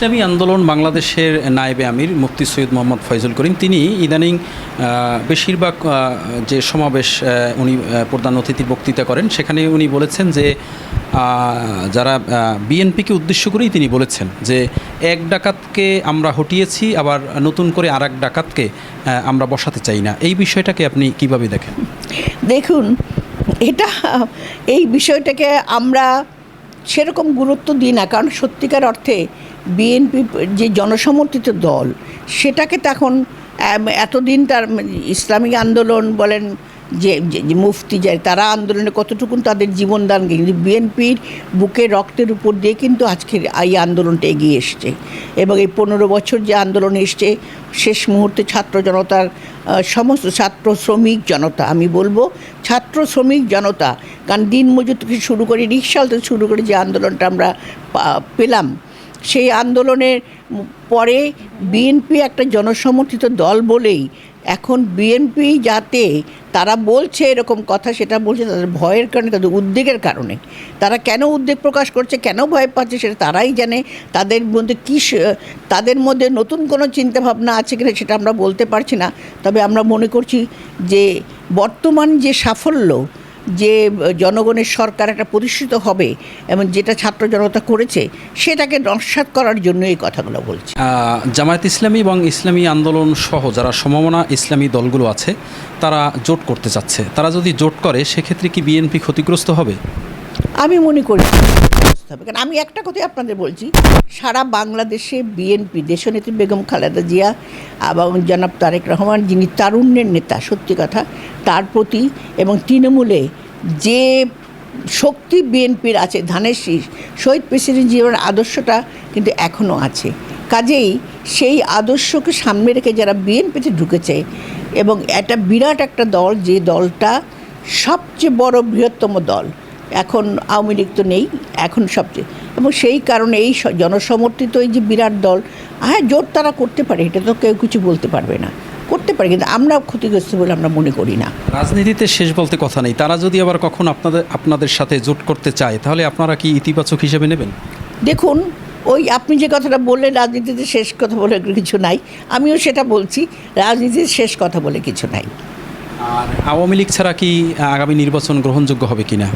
ইসলামী আন্দোলন বাংলাদেশের নায়েবে আমির মুফতি সৈয়দ মোহাম্মদ ফয়জুল করিম। তিনি ইদানিং বেশিরভাগ যে সমাবেশ উনি প্রধান অতিথির বক্তৃতা করেন, সেখানে উনি বলেছেন যে যারা বিএনপিকে উদ্দেশ্য করেই তিনি বলেছেন যে, এক ডাকাতকে আমরা হটিয়েছি, আবার নতুন করে আর এক ডাকাতকে আমরা বসাতে চাই না। এই বিষয়টাকে আপনি কীভাবে দেখেন? দেখুন, এটা, এই বিষয়টাকে আমরা সেরকম গুরুত্ব দিই না, কারণ সত্যিকার অর্থে বিএনপি যে জনসমর্থিত দল, সেটাকে তখন এতদিন তার ইসলামিক আন্দোলন বলেন যে মুফতি যায় তারা আন্দোলনে কতটুকুন তাদের জীবনদান কিন্তু বিএনপির বুকে রক্তের উপর দিয়ে কিন্তু আজকের এই আন্দোলনটা এগিয়ে এসছে। এবং এই পনেরো বছর যে আন্দোলন এসছে, শেষ মুহূর্তে ছাত্র জনতার সমস্ত ছাত্র শ্রমিক জনতা, আমি বলব ছাত্র শ্রমিক জনতা, কারণ দিন মজুর থেকে শুরু করে রিক্সাল থেকে শুরু করে যে আন্দোলনটা আমরা পেলাম সেই আন্দোলনের পরে বিএনপি একটা জনসমর্থিত দল বলেই এখন বিএনপি যাতে তারা বলছে এরকম কথা, সেটা বলছে তাদের ভয়ের কারণে, তাদের উদ্বেগের কারণে। তারা কেন উদ্বেগ প্রকাশ করছে, কেন ভয় পাচ্ছে সেটা তারাই জানে। তাদের মধ্যে কী তাদের মধ্যে নতুন কোনো চিন্তাভাবনা আছে কিনা সেটা আমরা বলতে পারছি না। তবে আমরা মনে করছি যে বর্তমান যে সাফল্য যে জনগণের সরকার একটা প্রতিষ্ঠিত হবে এবং যেটা ছাত্র জনতা করেছে সেটাকে নস্বাত করার জন্য এই কথাগুলো বলছে। জামায়াত ইসলামী এবং ইসলামী আন্দোলন সহ যারা সমমনা ইসলামী দলগুলো আছে তারা জোট করতে চাচ্ছে। তারা যদি জোট করে সেক্ষেত্রে কি বিএনপি ক্ষতিগ্রস্ত হবে? আমি মনে করি বুঝতে হবে। কারণ আমি একটা কথাই আপনাদের বলছি, সারা বাংলাদেশে বিএনপি, দেশনেত্রী বেগম খালেদা জিয়া এবং জনাব তারেক রহমান, যিনি তারুণ্যের নেতা, সত্যি কথা, তার প্রতি এবং তৃণমূলে যে শক্তি বিএনপির আছে, ধানের শীষ, শহীদ প্রেসিডেন্ট জিয়ার আদর্শটা কিন্তু এখনও আছে কাজেই সেই আদর্শকে সামনে রেখে যারা বিএনপিতে ঢুকেছে এবং একটা বিরাট একটা দল, যে দলটা সবচেয়ে বড় বৃহত্তম দল এখন আওয়ামী লীগ তো নেই এখন সবচেয়ে এবং সেই কারণে এই জনসমর্থিত এই যে বিরাট দল হ্যাঁ জোট তারা করতে পারে এটা তো কেউ কিছু বলতে পারবে না। করতে পারে কিন্তু আমরা ক্ষতিগ্রস্ত বলে আমরা মনে করি না। রাজনীতিতে শেষ বলতে কথা নেই তারা যদি আবার কখন আপনাদের আপনাদের সাথে জোট করতে চায় তাহলে আপনারা কি ইতিবাচক হিসেবে নেবেন? দেখুন ওই আপনি যে কথাটা বললেন রাজনীতিতে শেষ কথা বলে কিছু নাই আমিও সেটা বলছি রাজনীতির শেষ কথা বলে কিছু নাই। আর আওয়ামী লীগ ছাড়া কি আগামী নির্বাচন গ্রহণযোগ্য হবে কিনা?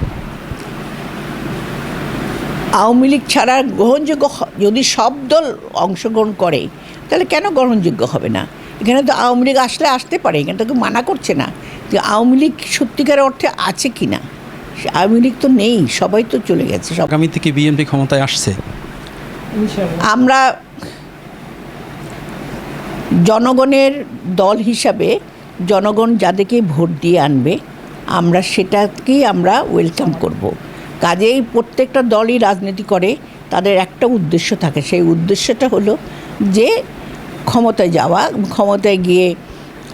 আওয়ামী লীগ ছাড়া গ্রহণযোগ্য যদি সব দল অংশগ্রহণ করে তাহলে কেন গ্রহণযোগ্য হবে না? এখানে তো আওয়ামী লীগ আসলে আসতে পারে এখানে তো মানা করছে না। যে আওয়ামী লীগ সত্যিকার অর্থে আছে কি না? আওয়ামী লীগ তো নেই সবাই তো চলে গেছে আগামী থেকে বিএনপি ক্ষমতায় আসছে। আমরা জনগণের দল হিসাবে জনগণ যাদেরকে ভোট দিয়ে আনবে আমরা সেটাকেই আমরা ওয়েলকাম করব। কাজেই প্রত্যেকটা দলই রাজনীতি করে, তাদের একটা উদ্দেশ্য থাকে। সেই উদ্দেশ্যটা হলো যে ক্ষমতায় যাওয়া, ক্ষমতায় গিয়ে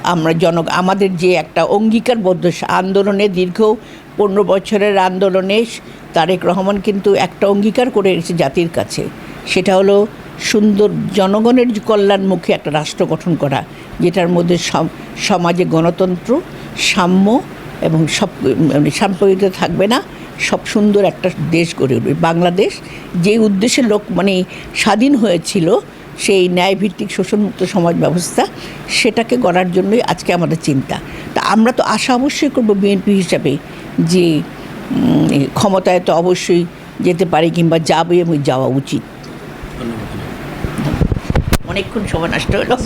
আমরা জন আমাদের যে একটা অঙ্গীকারবদ্ধ আন্দোলনে দীর্ঘ পনেরো বছরের আন্দোলনে তারেক রহমান কিন্তু একটা অঙ্গীকার করে এসেছে জাতির কাছে। সেটা হলো সুন্দর জনগণের কল্যাণমুখী একটা রাষ্ট্র গঠন করা, যেটার মধ্যে সম- সমাজে গণতন্ত্র, সাম্য এবং সব মানে সাম্প্রদায়িকতা থাকবে না। সব সুন্দর একটা দেশ গড়ে উঠবে। বাংলাদেশ যে উদ্দেশ্যে লোক মানে স্বাধীন হয়েছিল সেই ন্যায়ভিত্তিক শোষণমুক্ত সমাজ ব্যবস্থা, সেটাকে গড়ার জন্যই আজকে আমাদের চিন্তা। তা আমরা তো আশা অবশ্যই করব বিএনপি হিসাবে যে ক্ষমতায় তো অবশ্যই যেতে পারি কিংবা যাবে এবং যাওয়া উচিত। অনেকক্ষণ সময় নষ্ট হলো।